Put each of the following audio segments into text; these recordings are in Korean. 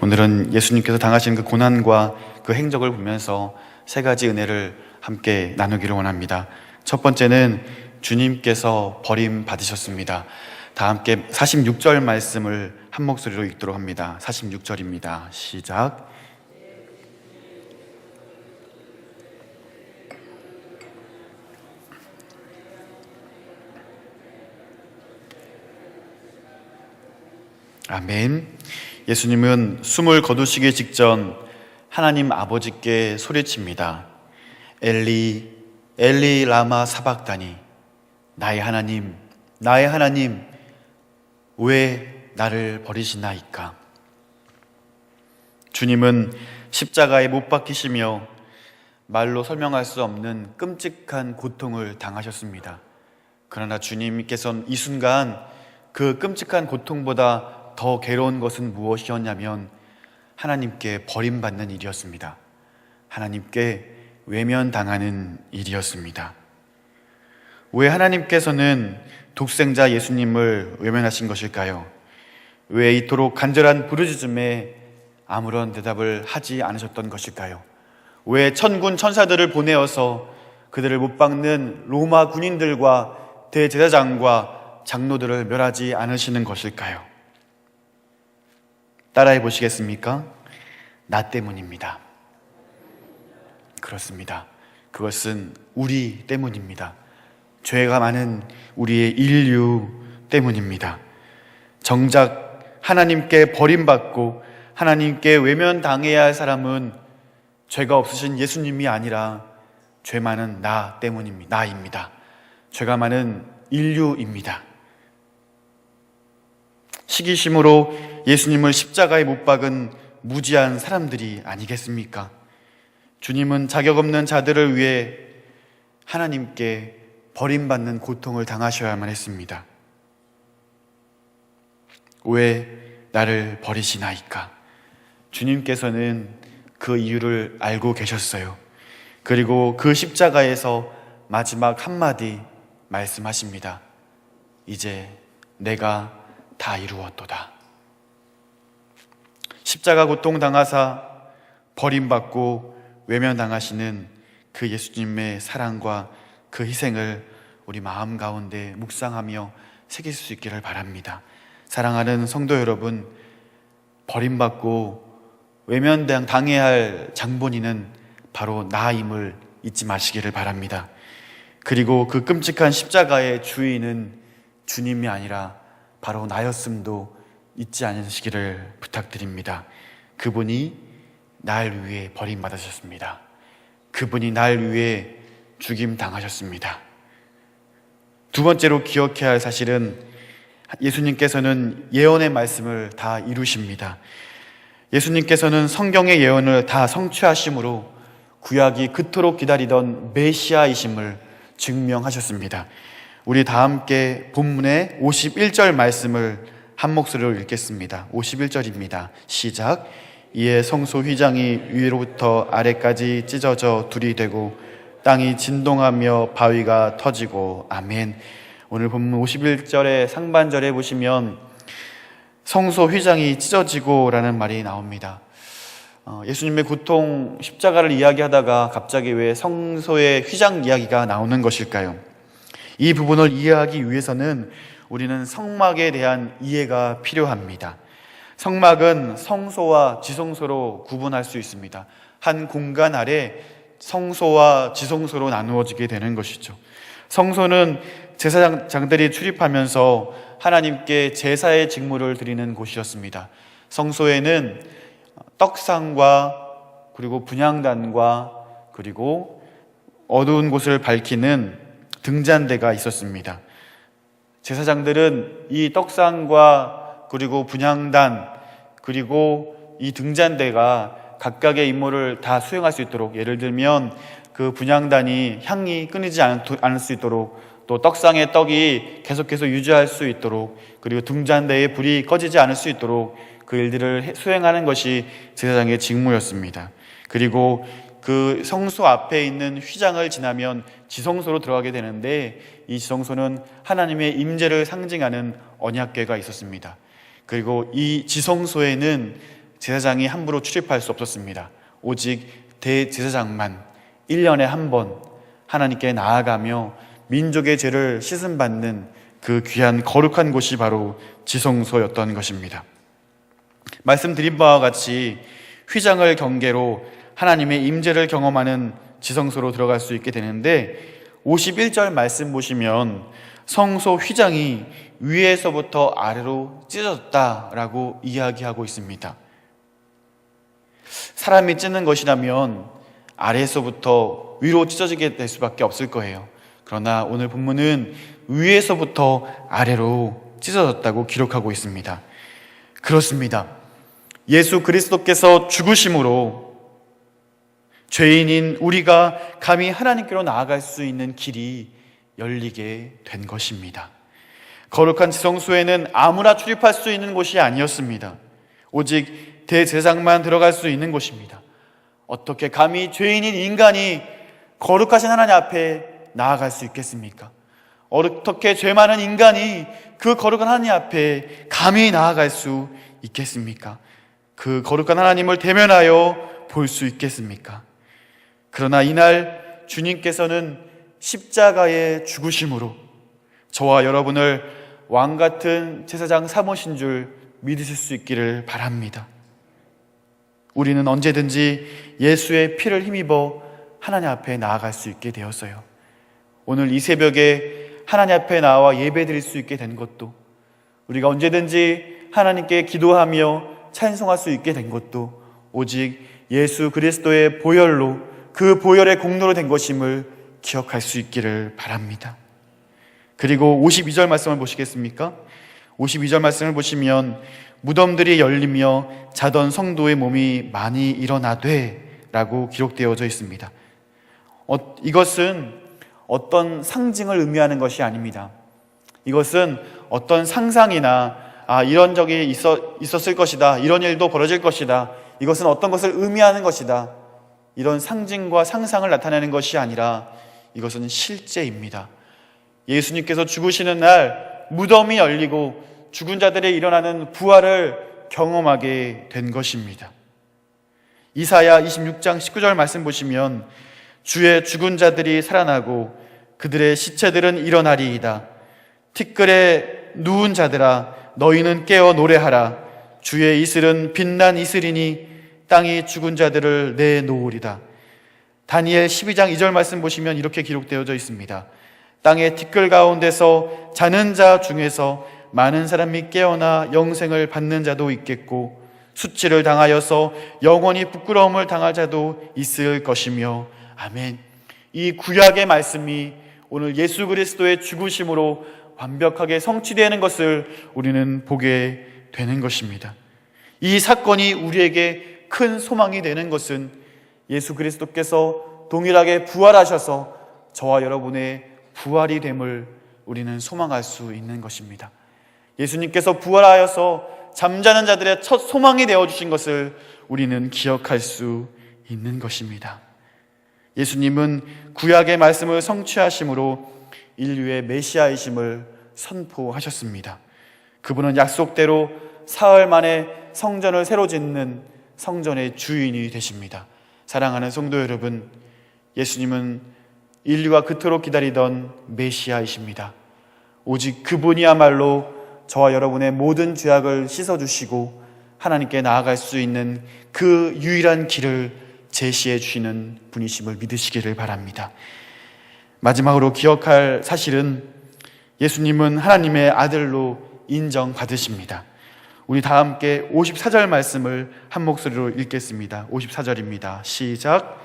오늘은 예수님께서 당하신 그 고난과 그 행적을 보면서 세 가지 은혜를 함께 나누기를 원합니다. 첫 번째는 주님께서 버림 받으셨습니다. 다 함께 46절 말씀을 한 목소리로 읽도록 합니다. 46절입니다. 시작. 아멘. 예수님은 숨을 거두시기 직전 하나님 아버지께 소리칩니다. 엘리, 엘리 라마 사박다니. 나의 하나님, 나의 하나님, 왜 나를 버리시나이까? 주님은 십자가에 못 박히시며 말로 설명할 수 없는 끔찍한 고통을 당하셨습니다. 그러나 주님께서는 이 순간 그 끔찍한 고통보다 더 괴로운 것은 무엇이었냐면 하나님께 버림받는 일이었습니다. 하나님께 외면당하는 일이었습니다. 왜 하나님께서는 독생자 예수님을 외면하신 것일까요? 왜 이토록 간절한 부르짖음에 아무런 대답을 하지 않으셨던 것일까요? 왜 천군 천사들을 보내어서 그들을 못 박는 로마 군인들과 대제사장과 장로들을 멸하지 않으시는 것일까요? 따라해 보시겠습니까? 나 때문입니다. 그렇습니다. 그것은 우리 때문입니다. 죄가 많은 우리의 인류 때문입니다. 정작 하나님께 버림받고 하나님께 외면당해야 할 사람은 죄가 없으신 예수님이 아니라 죄 많은 나 때문입니다. 나입니다. 죄가 많은 인류입니다. 시기심으로 예수님을 십자가에 못 박은 무지한 사람들이 아니겠습니까? 주님은 자격 없는 자들을 위해 하나님께 버림받는 고통을 당하셔야만 했습니다. 왜 나를 버리시나이까? 주님께서는 그 이유를 알고 계셨어요. 그리고 그 십자가에서 마지막 한마디 말씀하십니다. 이제 내가 다 이루었도다. 십자가 고통 당하사 버림받고 외면당하시는 그 예수님의 사랑과 그 희생을 우리 마음 가운데 묵상하며 새길 수 있기를 바랍니다. 사랑하는 성도 여러분, 버림받고 외면당 당해야 할 장본인은 바로 나임을 잊지 마시기를 바랍니다. 그리고 그 끔찍한 십자가의 주인은 주님이 아니라 바로 나였음도 잊지 않으시기를 부탁드립니다. 그분이 날 위해 버림받으셨습니다. 그분이 날 위해 죽임 당하셨습니다. 두 번째로 기억해야 할 사실은 예수님께서는 예언의 말씀을 다 이루십니다. 예수님께서는 성경의 예언을 다 성취하심으로 구약이 그토록 기다리던 메시아이심을 증명하셨습니다. 우리 다 함께 본문의 51절 말씀을 한 목소리로 읽겠습니다. 51절입니다. 시작. 이에 성소 휘장이 위로부터 아래까지 찢어져 둘이 되고 땅이 진동하며 바위가 터지고 아멘. 오늘 본문 51절의 상반절에 보시면 성소 휘장이 찢어지고라는 말이 나옵니다. 어, 예수님의 고통 십자가를 이야기하다가 갑자기 왜 성소의 휘장 이야기가 나오는 것일까요? 이 부분을 이해하기 위해서는 우리는 성막에 대한 이해가 필요합니다. 성막은 성소와 지성소로 구분할 수 있습니다. 한 공간 아래 성소와 지성소로 나누어지게 되는 것이죠. 성소는 제사장들이 출입하면서 하나님께 제사의 직무를 드리는 곳이었습니다. 성소에는 떡상과 그리고 분향단과 그리고 어두운 곳을 밝히는 등잔대가 있었습니다. 제사장들은 이 떡상과 그리고 분향단 그리고 이 등잔대가 각각의 임무를 다 수행할 수 있도록 예를 들면 그 분향단이 향이 끊이지 않을 수 있도록 또 떡상의 떡이 계속해서 유지할 수 있도록 그리고 등잔대의 불이 꺼지지 않을 수 있도록 그 일들을 수행하는 것이 제사장의 직무였습니다. 그리고 그 성소 앞에 있는 휘장을 지나면 지성소로 들어가게 되는데 이 지성소는 하나님의 임재를 상징하는 언약궤가 있었습니다. 그리고 이 지성소에는 제사장이 함부로 출입할 수 없었습니다. 오직 대제사장만 1년에 한 번 하나님께 나아가며 민족의 죄를 씻음 받는 그 귀한 거룩한 곳이 바로 지성소였던 것입니다. 말씀드린 바와 같이 휘장을 경계로 하나님의 임재를 경험하는 지성소로 들어갈 수 있게 되는데 51절 말씀 보시면 성소 휘장이 위에서부터 아래로 찢어졌다라고 이야기하고 있습니다. 사람이 찢는 것이라면 아래에서부터 위로 찢어지게 될 수밖에 없을 거예요. 그러나 오늘 본문은 위에서부터 아래로 찢어졌다고 기록하고 있습니다. 그렇습니다. 예수 그리스도께서 죽으심으로 죄인인 우리가 감히 하나님께로 나아갈 수 있는 길이 열리게 된 것입니다. 거룩한 지성소에는 아무나 출입할 수 있는 곳이 아니었습니다. 오직 대제사장만 들어갈 수 있는 곳입니다. 어떻게 감히 죄인인 인간이 거룩하신 하나님 앞에 나아갈 수 있겠습니까? 어떻게 죄 많은 인간이 그 거룩한 하나님 앞에 감히 나아갈 수 있겠습니까? 그 거룩한 하나님을 대면하여 볼 수 있겠습니까? 그러나 이날 주님께서는 십자가의 죽으심으로 저와 여러분을 왕 같은 제사장 삼으신 줄 믿으실 수 있기를 바랍니다. 우리는 언제든지 예수의 피를 힘입어 하나님 앞에 나아갈 수 있게 되었어요. 오늘 이 새벽에 하나님 앞에 나와 예배 드릴 수 있게 된 것도 우리가 언제든지 하나님께 기도하며 찬송할 수 있게 된 것도 오직 예수 그리스도의 보혈로 그 보혈의 공로로 된 것임을 기억할 수 있기를 바랍니다. 그리고 52절 말씀을 보시겠습니까? 52절 말씀을 보시면 무덤들이 열리며 자던 성도의 몸이 많이 일어나되 라고 기록되어져 있습니다. 어, 이것은 어떤 상징을 의미하는 것이 아닙니다. 이것은 어떤 상상이나 아, 이런 적이 있어, 있었을 것이다. 이런 일도 벌어질 것이다. 이것은 어떤 것을 의미하는 것이다. 이런 상징과 상상을 나타내는 것이 아니라 이것은 실제입니다. 예수님께서 죽으시는 날 무덤이 열리고 죽은 자들이 일어나는 부활을 경험하게 된 것입니다. 이사야 26장 19절 말씀 보시면 주의 죽은 자들이 살아나고 그들의 시체들은 일어나리이다. 티끌에 누운 자들아 너희는 깨어 노래하라. 주의 이슬은 빛난 이슬이니 땅이 죽은 자들을 내놓으리다. 다니엘 12장 2절 말씀 보시면 이렇게 기록되어져 있습니다. 땅의 티끌 가운데서 자는 자 중에서 많은 사람이 깨어나 영생을 받는 자도 있겠고 수치를 당하여서 영원히 부끄러움을 당할 자도 있을 것이며 아멘. 이 구약의 말씀이 오늘 예수 그리스도의 죽으심으로 완벽하게 성취되는 것을 우리는 보게 되는 것입니다. 이 사건이 우리에게 큰 소망이 되는 것은 예수 그리스도께서 동일하게 부활하셔서 저와 여러분의 부활이 됨을 우리는 소망할 수 있는 것입니다. 예수님께서 부활하여서 잠자는 자들의 첫 소망이 되어 주신 것을 우리는 기억할 수 있는 것입니다. 예수님은 구약의 말씀을 성취하심으로 인류의 메시아이심을 선포하셨습니다. 그분은 약속대로 사흘 만에 성전을 새로 짓는 성전의 주인이 되십니다. 사랑하는 성도 여러분, 예수님은 인류가 그토록 기다리던 메시아이십니다. 오직 그분이야말로 저와 여러분의 모든 죄악을 씻어주시고 하나님께 나아갈 수 있는 그 유일한 길을 제시해 주시는 분이심을 믿으시기를 바랍니다. 마지막으로 기억할 사실은 예수님은 하나님의 아들로 인정받으십니다. 우리 다 함께 54절 말씀을 한 목소리로 읽겠습니다. 54절입니다. 시작.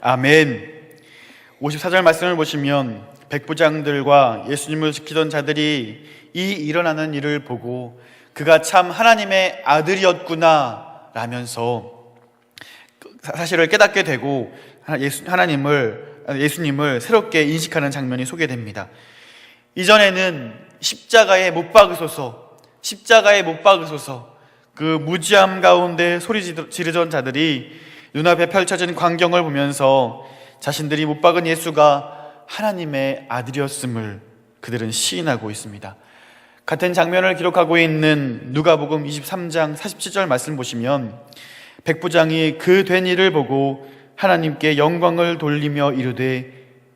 아멘. 54절 말씀을 보시면 백부장들과 예수님을 지키던 자들이 이 일어나는 일을 보고 그가 참 하나님의 아들이었구나 라면서 사실을 깨닫게 되고 하나님을 예수님을 새롭게 인식하는 장면이 소개됩니다. 이전에는 십자가에 못 박으소서, 십자가에 못 박으소서, 그 무지함 가운데 소리 지르던 자들이 눈앞에 펼쳐진 광경을 보면서 자신들이 못 박은 예수가 하나님의 아들이었음을 그들은 시인하고 있습니다. 같은 장면을 기록하고 있는 누가복음 23장 47절 말씀 보시면 백부장이 그 된 일을 보고 하나님께 영광을 돌리며 이르되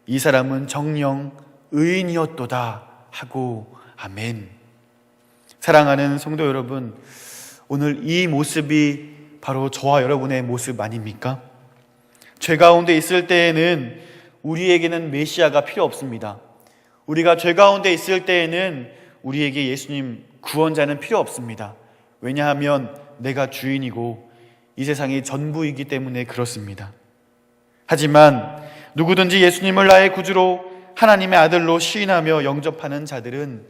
이 사람은 정령 의인이었도다 하고 아멘. 사랑하는 성도 여러분, 오늘 이 모습이 바로 저와 여러분의 모습 아닙니까? 죄 가운데 있을 때에는 우리에게는 메시아가 필요 없습니다. 우리가 죄 가운데 있을 때에는 우리에게 예수님 구원자는 필요 없습니다. 왜냐하면 내가 주인이고 이 세상이 전부이기 때문에 그렇습니다. 하지만 누구든지 예수님을 나의 구주로 하나님의 아들로 시인하며 영접하는 자들은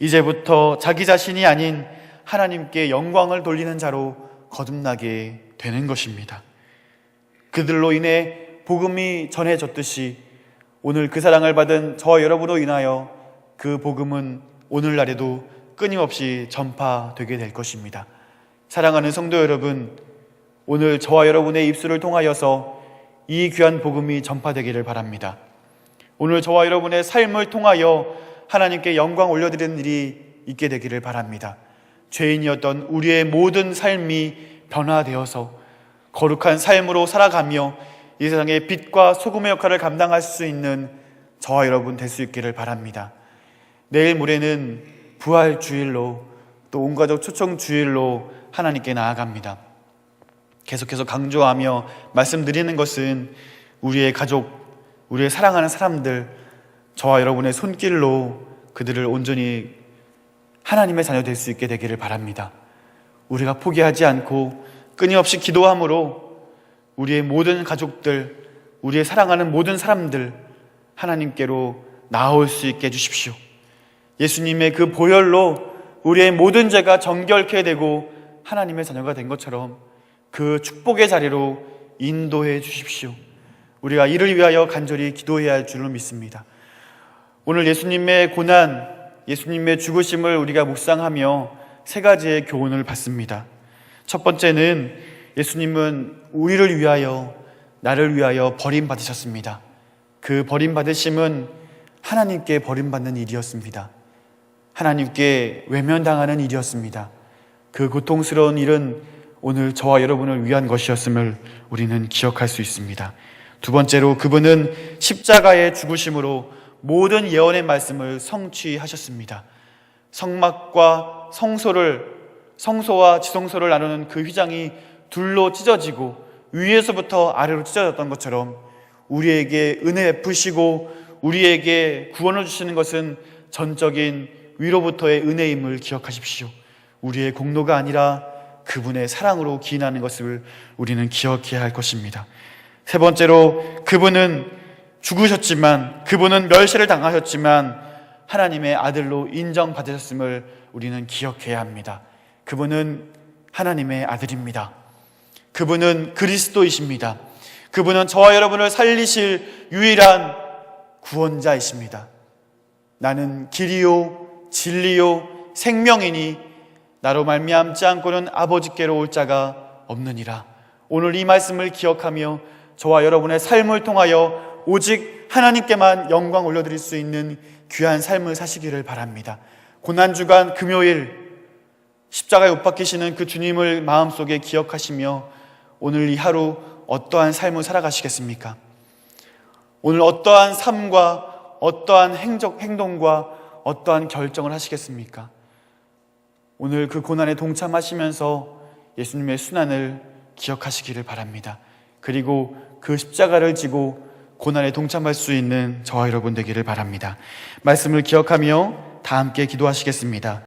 이제부터 자기 자신이 아닌 하나님께 영광을 돌리는 자로 거듭나게 되는 것입니다. 그들로 인해 복음이 전해졌듯이 오늘 그 사랑을 받은 저 여러분으로 인하여 그 복음은 오늘날에도 끊임없이 전파되게 될 것입니다. 사랑하는 성도 여러분, 오늘 저와 여러분의 입술을 통하여서 이 귀한 복음이 전파되기를 바랍니다. 오늘 저와 여러분의 삶을 통하여 하나님께 영광 올려드리는 일이 있게 되기를 바랍니다. 죄인이었던 우리의 모든 삶이 변화되어서 거룩한 삶으로 살아가며 이 세상의 빛과 소금의 역할을 감당할 수 있는 저와 여러분 될 수 있기를 바랍니다. 내일 모레는 부활 주일로 또 온가족 초청 주일로 하나님께 나아갑니다. 계속해서 강조하며 말씀드리는 것은 우리의 가족, 우리의 사랑하는 사람들, 저와 여러분의 손길로 그들을 온전히 하나님의 자녀 될 수 있게 되기를 바랍니다. 우리가 포기하지 않고 끊임없이 기도함으로 우리의 모든 가족들, 우리의 사랑하는 모든 사람들 하나님께로 나올 수 있게 해주십시오. 예수님의 그 보혈로 우리의 모든 죄가 정결케 되고 하나님의 자녀가 된 것처럼 그 축복의 자리로 인도해 주십시오. 우리가 이를 위하여 간절히 기도해야 할 줄로 믿습니다. 오늘 예수님의 고난, 예수님의 죽으심을 우리가 묵상하며 세 가지의 교훈을 받습니다. 첫 번째는 예수님은 우리를 위하여, 나를 위하여 버림받으셨습니다. 그 버림받으심은 하나님께 버림받는 일이었습니다. 하나님께 외면당하는 일이었습니다. 그 고통스러운 일은 오늘 저와 여러분을 위한 것이었음을 우리는 기억할 수 있습니다. 두 번째로 그분은 십자가의 죽으심으로 모든 예언의 말씀을 성취하셨습니다. 성막과 성소를 성소와 지성소를 나누는 그 휘장이 둘로 찢어지고 위에서부터 아래로 찢어졌던 것처럼 우리에게 은혜 베푸시고 우리에게 구원을 주시는 것은 전적인 위로부터의 은혜임을 기억하십시오. 우리의 공로가 아니라 그분의 사랑으로 기인하는 것을 우리는 기억해야 할 것입니다. 세 번째로 그분은 죽으셨지만 그분은 멸시를 당하셨지만 하나님의 아들로 인정받으셨음을 우리는 기억해야 합니다. 그분은 하나님의 아들입니다. 그분은 그리스도이십니다. 그분은 저와 여러분을 살리실 유일한 구원자이십니다. 나는 길이요 진리요 생명이니 나로 말미암지 않고는 아버지께로 올 자가 없느니라. 오늘 이 말씀을 기억하며 저와 여러분의 삶을 통하여 오직 하나님께만 영광 올려드릴 수 있는 귀한 삶을 사시기를 바랍니다. 고난주간 금요일 십자가에 못 박히시는 그 주님을 마음속에 기억하시며 오늘 이 하루 어떠한 삶을 살아가시겠습니까? 오늘 어떠한 삶과 어떠한 행적, 행동과 어떠한 결정을 하시겠습니까? 오늘 그 고난에 동참하시면서 예수님의 순환을 기억하시기를 바랍니다. 그리고 그 십자가를 지고 고난에 동참할 수 있는 저와 여러분 되기를 바랍니다. 말씀을 기억하며 다 함께 기도하시겠습니다.